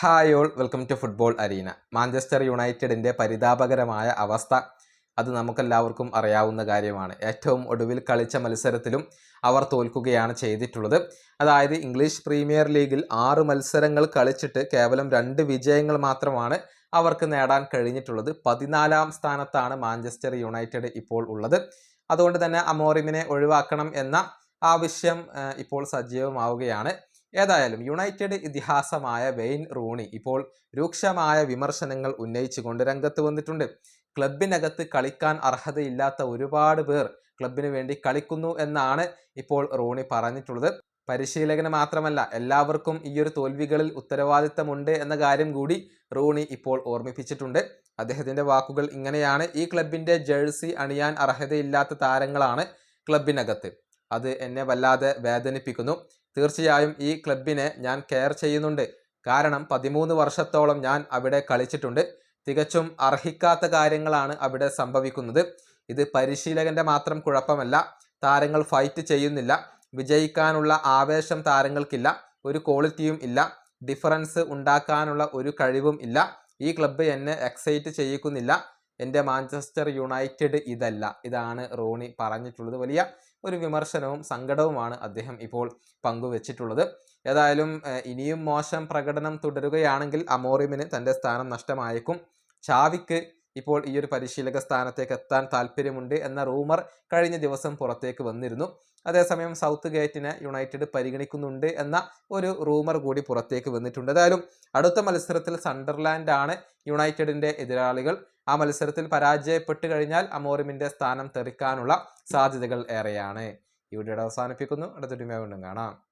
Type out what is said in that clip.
Hi all welcome to football arena. Manchester യുണൈറ്റഡിന്റെ പരിതാപകരമായ അവസ്ഥ അത് നമുക്കെല്ലാവർക്കും അറിയാവുന്ന കാര്യമാണ്. ഏറ്റവും ഒടുവിൽ കളിച്ച മത്സരത്തിലും അവർ തോൽക്കുകയാണ് ചെയ്തിട്ടുള്ളത്. അതായത് ഇംഗ്ലീഷ് പ്രീമിയർ ലീഗിൽ ആറ് മത്സരങ്ങൾ കളിച്ചിട്ട് കേവലം രണ്ട് വിജയങ്ങൾ മാത്രമാണ് അവർക്ക് നേടാൻ കഴിഞ്ഞിട്ടുള്ളത്. പതിനാലാം സ്ഥാനത്താണ് മാഞ്ചസ്റ്റർ യുണൈറ്റഡ് ഇപ്പോൾ ഉള്ളത്. അതുകൊണ്ട് തന്നെ അമോറിമിനെ ഒഴിവാക്കണം എന്ന ആവശ്യം ഇപ്പോൾ സജീവമാവുകയാണ്. ഏതായാലും യുണൈറ്റഡ് ഇതിഹാസമായ വെയിൻ റൂണി ഇപ്പോൾ രൂക്ഷമായ വിമർശനങ്ങൾ ഉന്നയിച്ചുകൊണ്ട് രംഗത്ത് വന്നിട്ടുണ്ട്. ക്ലബിനകത്ത് കളിക്കാൻ അർഹതയില്ലാത്ത ഒരുപാട് പേർ ക്ലബിന് വേണ്ടി കളിക്കുന്നു എന്നാണ് ഇപ്പോൾ റൂണി പറഞ്ഞിട്ടുള്ളത്. പരിശീലകന് മാത്രമല്ല എല്ലാവർക്കും ഈ ഒരു തോൽവികളിൽ ഉത്തരവാദിത്തമുണ്ട് എന്ന കാര്യം കൂടി റൂണി ഇപ്പോൾ ഓർമ്മിപ്പിച്ചിട്ടുണ്ട്. അദ്ദേഹത്തിന്റെ വാക്കുകൾ ഇങ്ങനെയാണ്. ഈ ക്ലബിന്റെ ജേഴ്സി അണിയാൻ അർഹതയില്ലാത്ത താരങ്ങളാണ് ക്ലബിനകത്ത്. അത് എന്നെ വല്ലാതെ വേദനിപ്പിക്കുന്നു. തീർച്ചയായും ഈ ക്ലബിനെ ഞാൻ കെയർ ചെയ്യുന്നുണ്ട്. കാരണം പതിമൂന്ന് വർഷത്തോളം ഞാൻ അവിടെ കളിച്ചിട്ടുണ്ട്. തികച്ചും അർഹിക്കാത്ത കാര്യങ്ങളാണ് അവിടെ സംഭവിക്കുന്നത്. ഇത് പരിശീലകന്റെ മാത്രം കുഴപ്പമല്ല താരങ്ങൾ ഫൈറ്റ് ചെയ്യുന്നില്ല വിജയിക്കാനുള്ള ആവേശം താരങ്ങൾക്കില്ല ഒരു ക്വാളിറ്റിയും ഇല്ല ഡിഫറൻസ് ഉണ്ടാക്കാനുള്ള ഒരു കഴിവും ഇല്ല. ഈ ക്ലബ്ബ് എന്നെ എക്സൈറ്റ് ചെയ്യിക്കുന്നില്ല. എന്റെ മാഞ്ചസ്റ്റർ യുണൈറ്റഡ് ഇതല്ല. ഇതാണ് റോണി പറഞ്ഞിട്ടുള്ളത്. വലിയ ഒരു വിമർശനവും സങ്കടവുമാണ് അദ്ദേഹം ഇപ്പോൾ പങ്കുവച്ചിട്ടുള്ളത്. ഏതായാലും ഇനിയും മോശം പ്രകടനം തുടരുകയാണെങ്കിൽ അമോറിമിന് തന്റെ സ്ഥാനം നഷ്ടമായേക്കും. ചാവിക്ക് ഇപ്പോൾ ഈ ഒരു പരിശീലക സ്ഥാനത്തേക്ക് എത്താൻ താല്പര്യമുണ്ട് എന്ന റൂമർ കഴിഞ്ഞ ദിവസം പുറത്തേക്ക് വന്നിരുന്നു. അതേസമയം സൗത്ത് ഗേറ്റിനെ യുണൈറ്റഡ് പരിഗണിക്കുന്നുണ്ട് എന്ന ഒരു റൂമർ കൂടി പുറത്തേക്ക് വന്നിട്ടുണ്ട്. ഏതായാലും അടുത്ത മത്സരത്തിൽ സണ്ടർലാൻഡ് ആണ് യുണൈറ്റഡിന്റെ എതിരാളികൾ. ആ മത്സരത്തിൽ പരാജയപ്പെട്ട് കഴിഞ്ഞാൽ അമോറിമിന്റെ സ്ഥാനം തെറിക്കാനുള്ള സാധ്യതകൾ ഏറെയാണ്. ഈ വീഡിയോയുടെ അവസാനിപ്പിക്കുന്നു. അടുത്തൊരു വീണ്ടും കാണാം.